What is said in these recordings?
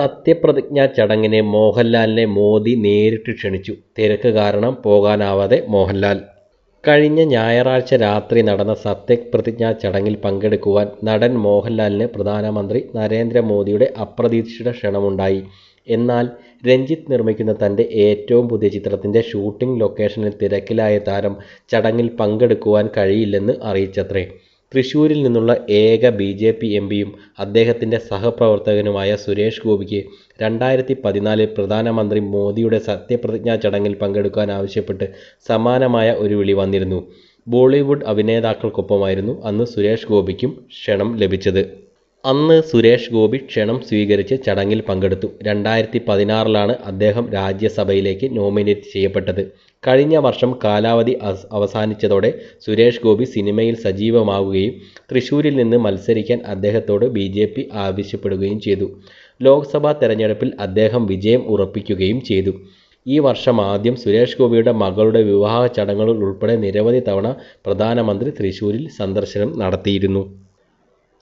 സത്യപ്രതിജ്ഞാ ചടങ്ങിനെ മോഹൻലാലിനെ മോദി നേരിട്ട് ക്ഷണിച്ചു. തിരക്ക് കാരണം പോകാനാവാതെ മോഹൻലാൽ. കഴിഞ്ഞ ഞായറാഴ്ച രാത്രി നടന്ന സത്യപ്രതിജ്ഞാ ചടങ്ങിൽ പങ്കെടുക്കുവാൻ നടൻ മോഹൻലാലിന് പ്രധാനമന്ത്രി നരേന്ദ്രമോദിയുടെ അപ്രതീക്ഷിത ക്ഷണമുണ്ടായി. എന്നാൽ രഞ്ജിത്ത് നിർമ്മിക്കുന്ന തന്റെ ഏറ്റവും പുതിയ ചിത്രത്തിന്റെ ഷൂട്ടിംഗ് ലൊക്കേഷനിൽ തിരക്കിലായ താരം ചടങ്ങിൽ പങ്കെടുക്കുവാൻ കഴിയില്ലെന്ന് അറിയിച്ചത്രേ. തൃശ്ശൂരിൽ നിന്നുള്ള ഏക ബി ജെ പി എം പിയും അദ്ദേഹത്തിന്റെ സഹപ്രവർത്തകനുമായ സുരേഷ് ഗോപിക്ക് രണ്ടായിരത്തി പതിനാലിൽ പ്രധാനമന്ത്രി മോദിയുടെ സത്യപ്രതിജ്ഞാ ചടങ്ങിൽ പങ്കെടുക്കാൻ ആവശ്യപ്പെട്ട് സമാനമായ ഒരു വിളി വന്നിരുന്നു. ബോളിവുഡ് അഭിനേതാക്കൾക്കൊപ്പമായിരുന്നു അന്ന് സുരേഷ് ഗോപിക്കും ക്ഷണം ലഭിച്ചത്. അന്ന് സുരേഷ് ഗോപി ക്ഷണം സ്വീകരിച്ച് ചടങ്ങിൽ പങ്കെടുത്തു. രണ്ടായിരത്തി പതിനാറിലാണ് അദ്ദേഹം രാജ്യസഭയിലേക്ക് നോമിനേറ്റ് ചെയ്യപ്പെട്ടത്. കഴിഞ്ഞ വർഷം കാലാവധി അവസാനിച്ചതോടെ സുരേഷ് ഗോപി സിനിമയിൽ സജീവമാവുകയും തൃശ്ശൂരിൽ നിന്ന് മത്സരിക്കാൻ അദ്ദേഹത്തോട് ബിജെപി ആവശ്യപ്പെടുകയും ചെയ്തു. ലോക്സഭാ തെരഞ്ഞെടുപ്പിൽ അദ്ദേഹം വിജയം ഉറപ്പിക്കുകയും ചെയ്തു. ഈ വർഷം ആദ്യം സുരേഷ് ഗോപിയുടെ മകളുടെ വിവാഹ ചടങ്ങുകൾ ഉൾപ്പെടെ നിരവധി തവണ പ്രധാനമന്ത്രി തൃശ്ശൂരിൽ സന്ദർശനം നടത്തിയിരുന്നു.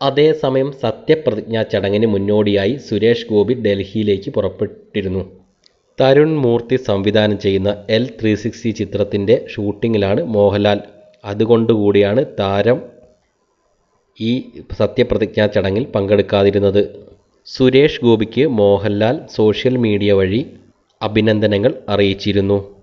അതേസമയം സത്യപ്രതിജ്ഞാ ചടങ്ങിന് മുന്നോടിയായി സുരേഷ് ഗോപി ഡൽഹിയിലേക്ക് പുറപ്പെട്ടിരുന്നു. തരുൺ മൂർത്തി സംവിധാനം ചെയ്യുന്ന എൽ ത്രീ സിക്സ്റ്റി ചിത്രത്തിന്റെ ഷൂട്ടിങ്ങിലാണ് മോഹൻലാൽ. അതുകൊണ്ടുകൂടിയാണ് താരം ഈ സത്യപ്രതിജ്ഞാ ചടങ്ങിൽ പങ്കെടുക്കാതിരുന്നത്. സുരേഷ് ഗോപിക്ക് മോഹൻലാൽ സോഷ്യൽ മീഡിയ വഴി അഭിനന്ദനങ്ങൾ അറിയിച്ചിരുന്നു.